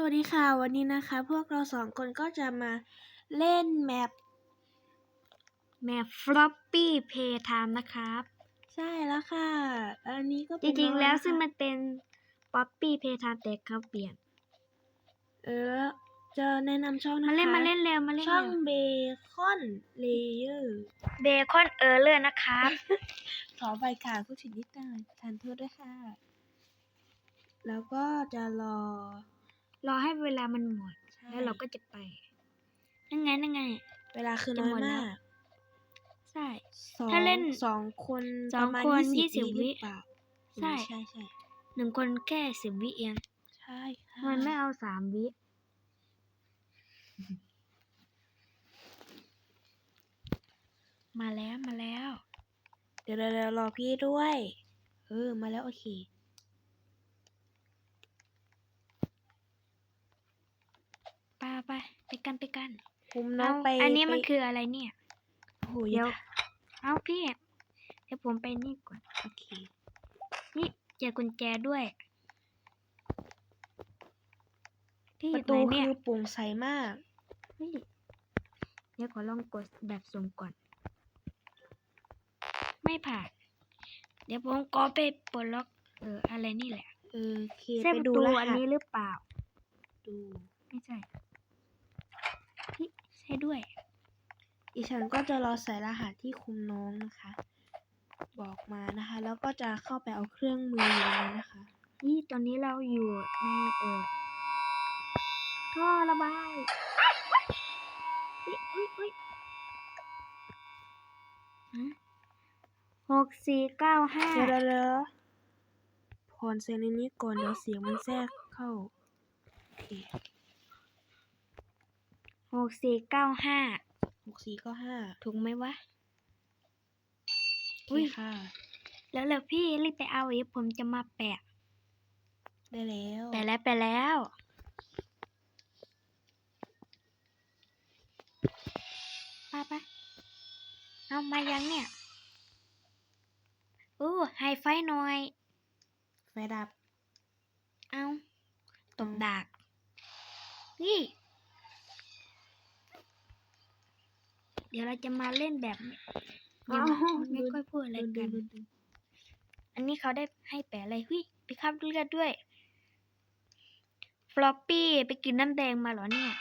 สวัสดีค่ะ วันนี้นะคะ พวกเราสองคนก็จะมาเล่นแมปแมป floppy playtime นะครับ ใช่แล้วค่ะ อันนี้ก็จเป็นริงๆ แล้วน้อซึ่งนะคะมันเป็น poppy playtime แต่เขาเปลี่ยน เออ จะแนะนำช่องนะคะมาเล่นมาเล่นเร็วมาเล่นช่องเร็วเบคอนเลเยอร์เบคอนเออร์เลอร์นะครับ ขอใบค่ะผู้ชิดนิดหน่อยทานโทษด้วยค่ะ แล้วก็จะรอ รอให้เวลามันหมดใช่แล้วเราก็จะไป นั่งไงนั่งไง เวลาคือจะน้อหมยดแล้มาวกใช่สองถ้าเล่นสองคนสองประมาณคนยี่สิบ20วิวิหรือเปล่าใช่ใช่ใช่หนึ่งคนแค่สิบวิเอง ใช่ค่ะมันไม่เอาสามวิมาแล้วมาแล้ว เดี๋ยวเดี๋ยวเดี๋ยวรอพี่ด้วย เออ มาแล้วโอเค ไปไปไปกันไปกันคุมน้องเอาไปอันนี้มันไปคืออะไรเนี่ยโอ้โหเดี๋ยวอาเอาพี่เดี๋ยวผมไปนี่ก่อนโอเคนี่เจอกุญแจด้วยพี่อปยู่ระไหนตูเนี่ยคือโปร่งใสมากเฮ้ยเดี๋ยวขอลองกดแบบสุ่มก่อน ไม่ผ่าน เดี๋ยวผมก็ไปปลดล็อก เอออะไรนี่แหละเออโอเคใช่ไปประดูตูรอันหัสนี้หรือเปล่า ดู ไม่ใช่พี่ ใช่ด้วยดิฉันก็จะรอใส่รหัสที่คุมน้องนะคะ บอกมานะคะ แล้วก็จะเข้าไปเอาเครื่องมือมานะคะ นี่ตอนนี้เราอยู่ในเออท่อระบายอุ๊ยอุ๊ยอุ๊ยฮะหกสี่เก้าห้าเดี๋ยวเดี๋ยวเดี๋ยวผ่อนเสียงในนี้ก่อนเดี๋ยวเสียงมันแทรกเข้าโอเคห กสี่เก้าห้าหกสี่ก็ห้าถูกไหมวะ โออุ๊เคย ค่ะ แล้วเดี๋ยวพี่รีบไปเอาอีกผมจะมาแปะ ได้แล้วแปะแล้วแปะแล้ว ไปไปเอามายังเนี่ยโอ้ไฮไฟหน่อย ไฟดับ เอาตบดาก นี่ เดี๋ยวเราจะมาเล่นแบบนี้ยังอ้าวไม่ค่อยพูดอะไรดึงกันดึงดึงอันนี้เขาได้ให้แปะอะไรหุยไปคับเลือดด้วย ฟลอปปี้ไปกินน้ำแดงมาเหรอเนี่ย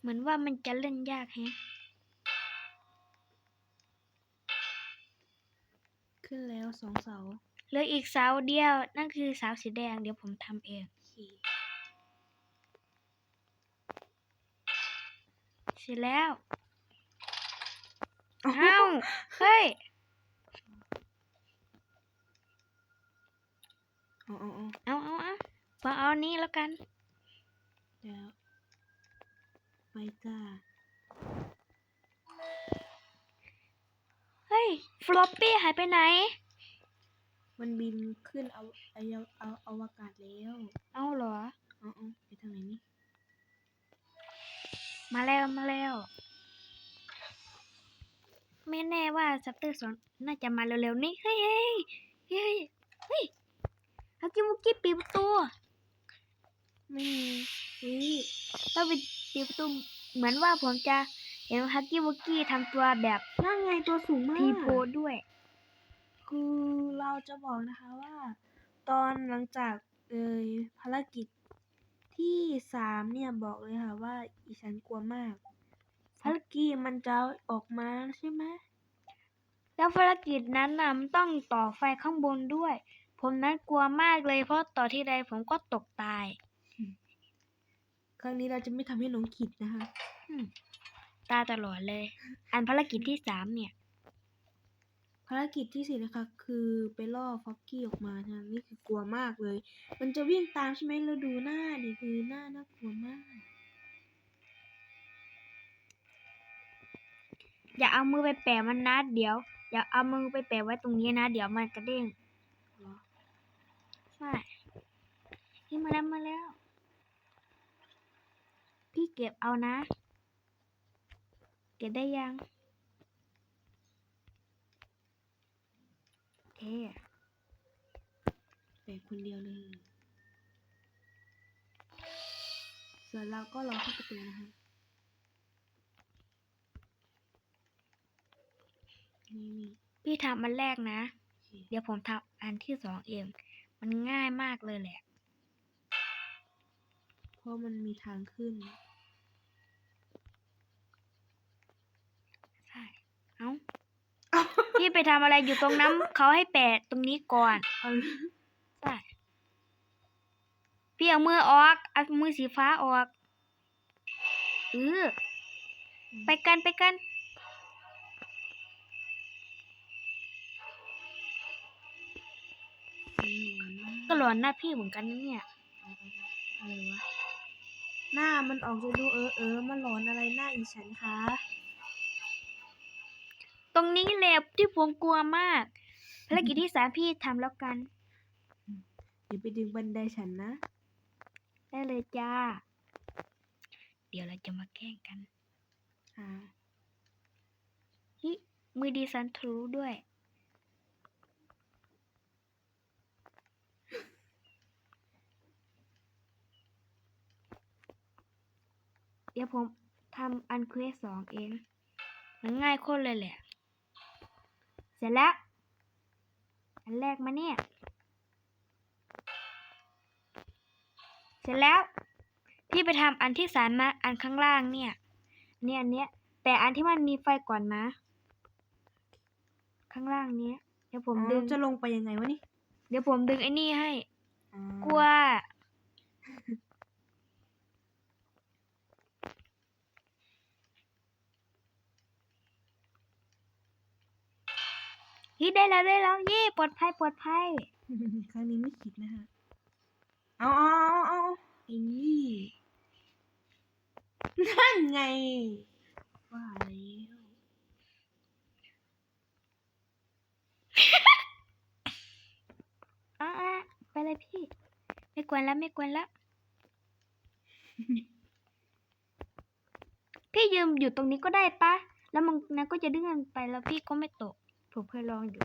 เหมือนว่ามันจะเล่นยากแฮะ ขึ้นแล้วสองเสาเหลืออีกเสาเดียวนั่นคือเสาสีแดงเดี๋ยวผมทำเอง โอเค เส ร็จแล้วเอ้าเฮ้ยเอาเอาเอาเอาเอาเอาพอเอาอันนี้แล้วกันเดี๋ยวไปจ้าเฮ้ยฟลอปปี้หายไปไหน มันบินขึ้นเอาเอาเอาเอาอวกาศแล้ว เอาเหรอเอาเอาไปทางไหนนี่ มาแล้วมาแล้วไม่แน่ว่าซัปเตอร์สอนน่าจะมาเร็วๆนี้เฮ้ยเฮ้ยเฮ้ยเฮ้ยฮักกิมุกกี้ปิดประตูไม่มีอุ้ยต้องไปปิดประตูเหมือนว่าผมจะเห็นฮักกี้มุกกี้ทำตัวแบบนั่นไงตัวสูงมากพีโพด้วย คือเราจะบอกนะคะว่า ตอนหลังจากเอ่ยภารกิจ ที่สามเนี่ยบอกเลยค่ะว่าอีฉันกลัวมากภารกิจมันจะออกมาใช่ไหมแล้วภารกิจนั้นน่ะมันต้องต่อไฟข้างบนด้วย ผมนั้นกลัวมากเลยเพราะต่อที่ใดผมก็ตกตาย ครั้งนี้เราจะไม่ทำให้น้องขิดนะคะอืมตายตลอดเลย อันภารกิจที่สามเนี่ย ภารกิจที่สี่นะคะคือไปล่อฟ็อกกี้ออกมานะนี่คือกลัวมากเลย มันจะวิ่งตามใช่ไหมเราดูหน้าดิคือหน้าน่ากลัวมาก อย่าเอามือไปแปะมันนะเดี๋ยว อย่าเอามือไปแปะไว้ตรงนี้นะ เดี๋ยวมันกระเด้งเหรอใช่นี่มาแล้วมาแล้ว พี่เก็บเอานะ เก็บได้ยัง โอเคลกๆคนเดียวเลย ส่วนเราก็รอเข้าประตูนะคะ นี่นี่พี่ทำอันแรกนะโอเคเดี๋ยวผมทำอันที่สองเอง มันง่ายมากเลยแหละ เพราะมันมีทางขึ้น ใช่ เอ้า พี่ไปทำอะไรอยู่ตรงนั้นเขาให้แปะตรงนี้ก่อนใช่พี่เอามือออกเอามือสีฟ้าออกเออไปกันไปกัน ก็หลอนหน้าพี่เหมือนกันนะเนี่ยอะไรวะหน้ามันออกจะดูเออเออมันหลอนอะไรหน้าอีฉันคะ รงนี้แหละที่ผมกลัวมากภารกิจที่สามพี่ทำแล้วกันอย่าไปดึงบันไดฉันนะ ได้เลยจ้า เดี๋ยวเราจะมาแกล้งกันอ่าฮิมือดีสันทรูด้วย เดี๋ยวผมทำอันเควสสองเอง มันง่ายโคตรเลยแหละ เสร็จแล้ว อันแรกมาเนี่ย เสร็จแล้ว พี่ไปทำอันที่สามมาอันข้างล่างเนี่ยอันนี้อันเนี้ย แต่อันที่มันมีไฟก่อนนะ ข้างล่างเนี้ย เดี๋ยวผมผมดึดึงงจะลงไปยังไงวะนี่ เดี๋ยวผมดึงไอ้นี่ให้อ่ากลัว ฮิได้แล้วได้แล้วเย่ปลอดภัยปลอดภัยครั้งนี้ไม่คิดนะฮะเอาเอาเอาเอาไอ้นี่นั่นไงว่าแล้วอะอะไปเลยพี่ ไม่กวนแล้วไม่กวนแล้ว พี่ยืมอยู่ตรงนี้ก็ได้ปะ แล้วมันนั้นก็จะดึงมันไปแล้วพี่ก็ไม่ตก ผมเคยลองอยู่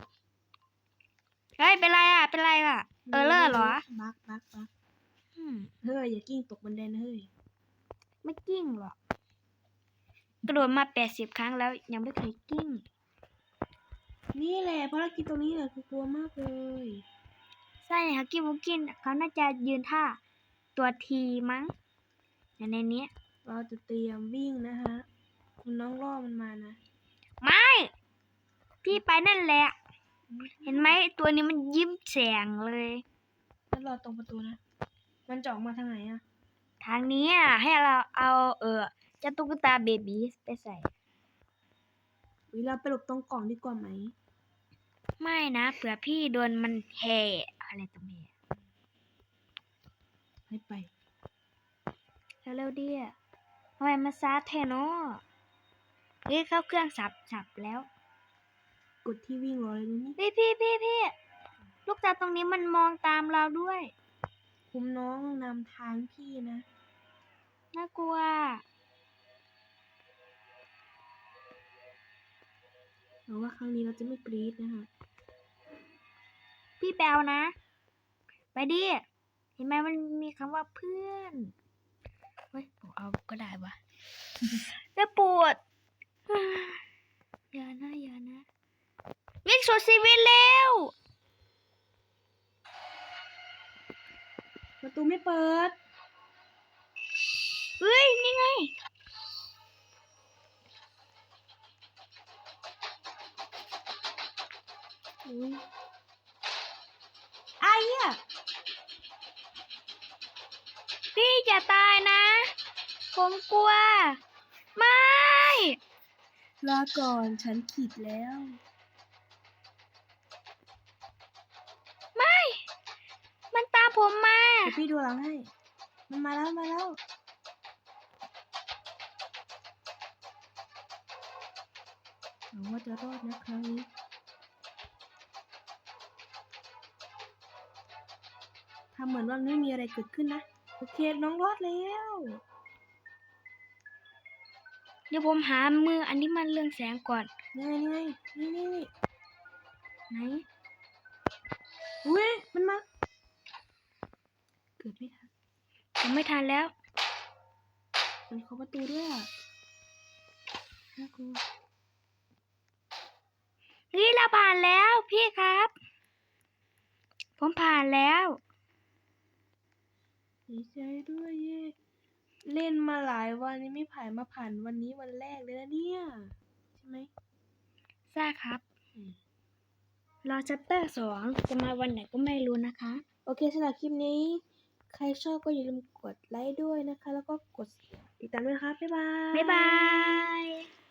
เฮ้ย เป็นไรอะ เป็นไรอะ เออเลอร์เหรอบักบักบักอืมเฮ้ย อย่ากิ้งตกบันไดนะเฮ้ย ไม่กิ้งหรอก กระโดดมาแปดสิบครั้งแล้วยังไม่เคยกิ้ง นี่แหละภารกิจตรงนี้แหละคือกลัวมากเลยใช่ฮักกี้บุกกินเขาน่าจะยืนท่าตัวทีมั้งอย่างในเนี้ยเราจะเตรียมวิ่งนะฮะ คุณน้องล่อมันมานะ ไม่ พี่ไปนั่นแหละ เห็นไหมตัวนี้มันยิ้มแสงเลยแล้วรอตรงประตูนะ มันจะออกมาทางไหนอะทางนี้อะให้เราเอาเออเจ้าตุ๊กตาเบบีไปใส่วิเราไปหลบตรงกล่องดีกว่าไหม ไม่นะเผื่อพี่โดนมันแห่อะไรตัวเมียให้ไปเร็วๆดิทำไมมาซาเทโนเฮ้ยเข้าเครื่องสับสับแล้ว กดที่วิ่งรอเลยนะนี่พี่พี่พี่พี่ลูกตาตรงนี้มันมองตามเราด้วยคุมน้องนำทางพี่นะน่ากลัวหรือว่าครั้งนี้เราจะไม่กรี๊ดนะคะ พี่แปลวนะ ไปดิ เห็นไหมมันมีคำว่าเพื่อนเฮ้ยผมเอาก็ได้วะจะปวด อย่านะอย่านะ วิ่งสุดชีวิตเร็ว ประตูไม่เปิด เฮ้ย นี่ไง อุ้ยไอ้อะพี่อย่าตายนะ ผมกลัว ไม่ ลาก่อนฉันขีดแล้ว ผมมาเดี๋ยวพี่ดูหลังให้ มันมาแล้วมาแล้วหวังว่าจะรอดนะครั้งนี้ทำเหมือนว่าไม่มีอะไรเกิดขึ้นนะ โอเค น้องรอดแล้ว เดี๋ยวผมหามืออันนี้มันเรืองแสงก่อนนี่ไงนี่ไงนี่นี่นี่ไหนอุ้ยมันมาเกิ ดไม่ทันผมไม่ทันแล้วมันเคาะประตูด้วยอะน่ากลัวนี่เราผ่านแล้วพี่ครับ ผมผ่านแล้วดีใจด้วยเย่เล่นมาหลายวันยังไม่ผ่านมาผ่านวันนี้วันแรกเลยนะเนี่ย ใช่ไหมทราบครับอืมรอชัปเตอร์สองจะมาวันไหนก็ไม่รู้นะคะ โอเคสำหรับคลิปนี้ ใครชอบก็อย่าลืมกดไลค์ด้วยนะคะ แล้วก็กดติดตามด้วยนะคะ บ๊ายบาย บ๊ายบาย